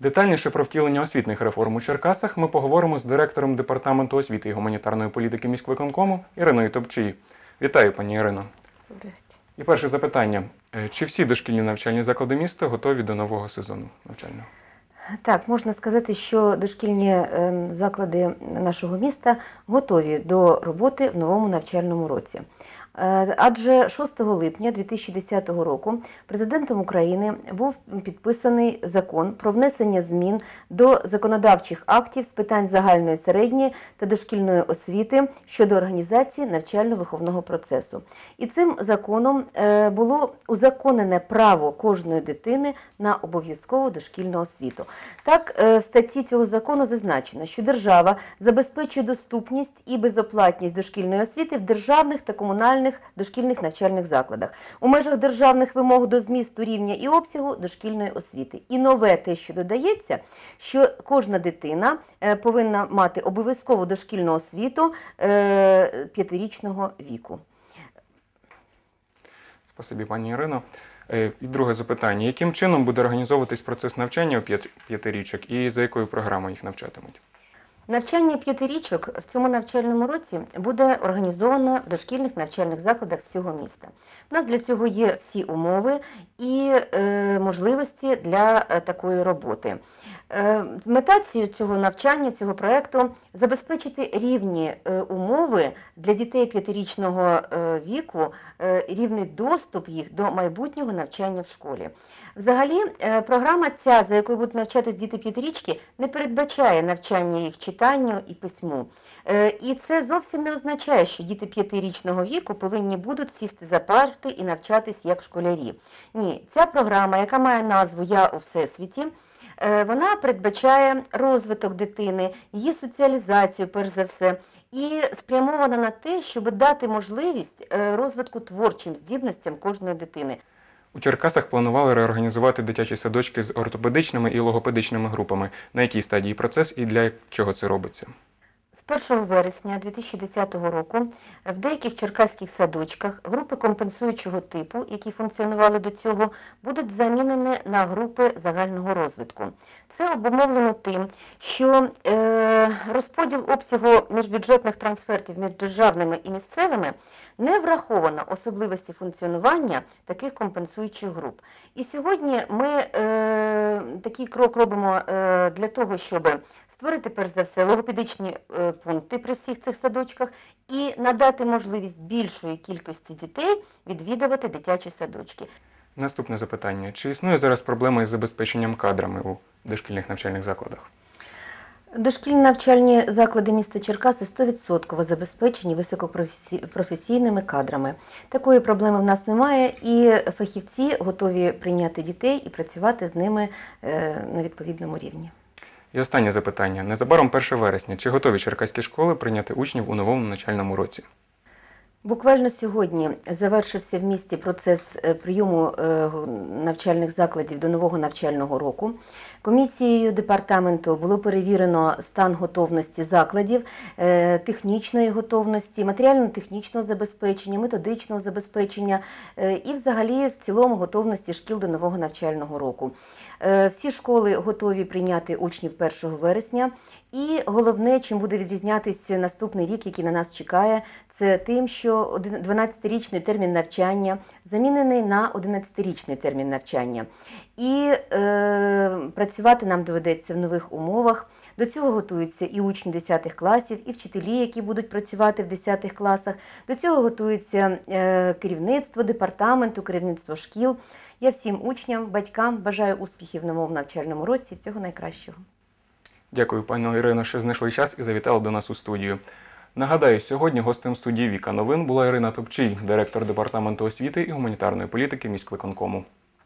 Детальніше про втілення освітних реформ у Черкасах ми поговоримо з директором департаменту освіти і гуманітарної політики міськвиконкому Іриною Топчій. Вітаю, пані Ірино. Здрасте. І перше запитання: Е, чи всі дошкільні навчальні заклади міста готові до нового сезону навчального? Так, можна сказати, що дошкільні е, заклади нашого міста готові до роботи в новому навчальному році. Е, Адже 6 липня 2010 року президентом України був підписаний закон про внесення змін до законодавчих актів з питань загальної середньої та дошкільної освіти щодо організації навчально-виховного процесу. І цим законом е, було узаконене право кожної дитини на обов'язкову дошкільну освіту. Так, е, в статті цього закону зазначено, що держава забезпечує доступність і безоплатність дошкільної освіти в державних та комунальних дошкільних навчальних закладах у межах державних вимог до змісту рівня і обсягу дошкільної освіти. І нове те, що додається, що кожна дитина е, повинна мати обов'язкову дошкільну освіту е, п'ятирічного віку. Спасибі, пані Ірино. Е, І друге запитання: яким чином буде організовуватись процес навчання у п'ятирічок і за якою програмою їх навчатимуть? Навчання п'ятирічок в цьому навчальному році буде організовано в дошкільних навчальних закладах всього міста. У нас для цього є всі умови і е, можливості для е, такої роботи. Е, мета цього навчання, цього проєкту забезпечити рівні е, умови для дітей п'ятирічного е, віку, рівний доступ їх до майбутнього навчання в школі. Взагалі, програма ця, за якою будуть навчатись діти п'ятирічки, не передбачає навчання їх читанню і письму. Е, І це зовсім не означає, що діти п'ятирічного віку повинні будуть сісти за парти і навчатись як школярі. Ні, ця програма, яка має назву Я у всесвіті. е, Вона передбачає розвиток дитини, її соціалізацію, перш за все, і спрямована на те, щоб дати можливість е, розвитку творчим здібностям кожної дитини. У Черкасах планували реорганізувати дитячі садочки з ортопедичними і логопедичними групами. На якій стадії процес і для чого це робиться? З 1 вересня 2010 року в деяких черкаських садочках групи компенсуючого типу, які функціонували до цього, будуть замінені на групи загального розвитку. Це обумовлено тим, що е, розподіл обсягу міжбюджетних трансфертів між державними і місцевими не враховано особливості функціонування таких компенсуючих груп. І сьогодні ми е, такий крок робимо е, для того, щоб створити перш за все логопедичні пункти при всіх цих садочках і надати можливість більшої кількості дітей відвідувати дитячі садочки. Наступне запитання: чи існує зараз проблема із забезпеченням кадрами у дошкільних навчальних закладах? Дошкільні навчальні заклади міста Черкаси 100% забезпечені високопрофесійними кадрами. Такої проблеми в нас немає, і фахівці готові прийняти дітей і працювати з ними е, на відповідному рівні. І останнє запитання: незабаром 1 вересня. Чи готові черкаські школи прийняти учнів у новому навчальному році? Буквально сьогодні завершився в місті процес е, прийому е, навчальних закладів до нового навчального року. Комісією департаменту було перевірено стан готовності закладів, е, технічної готовності, матеріально-технічного забезпечення, методичного забезпечення і, взагалі, в цілому готовності шкіл до нового навчального року. Всі школи готові прийняти учнів 1 вересня. І головне, чим буде відрізнятися наступний рік, який на нас чекає, це тим, що один- 12-річний термін навчання замінений на 11-річний термін навчання. І е, працювати нам доведеться в нових умовах. До цього готуються і учні 10 класів, і вчителі, які будуть працювати в 10 класах. До цього готується е, керівництво департаменту, керівництво шкіл. Я всім учням, батькам бажаю успіхів в новому навчальному році. і Всього найкращого. Дякую, пані Ірино, що знайшли час і завітали до нас у студію. Нагадаю, сьогодні гостем студії Віка новин була Ірина Топчій, директор департаменту освіти і гуманітарної політики міськвиконкому.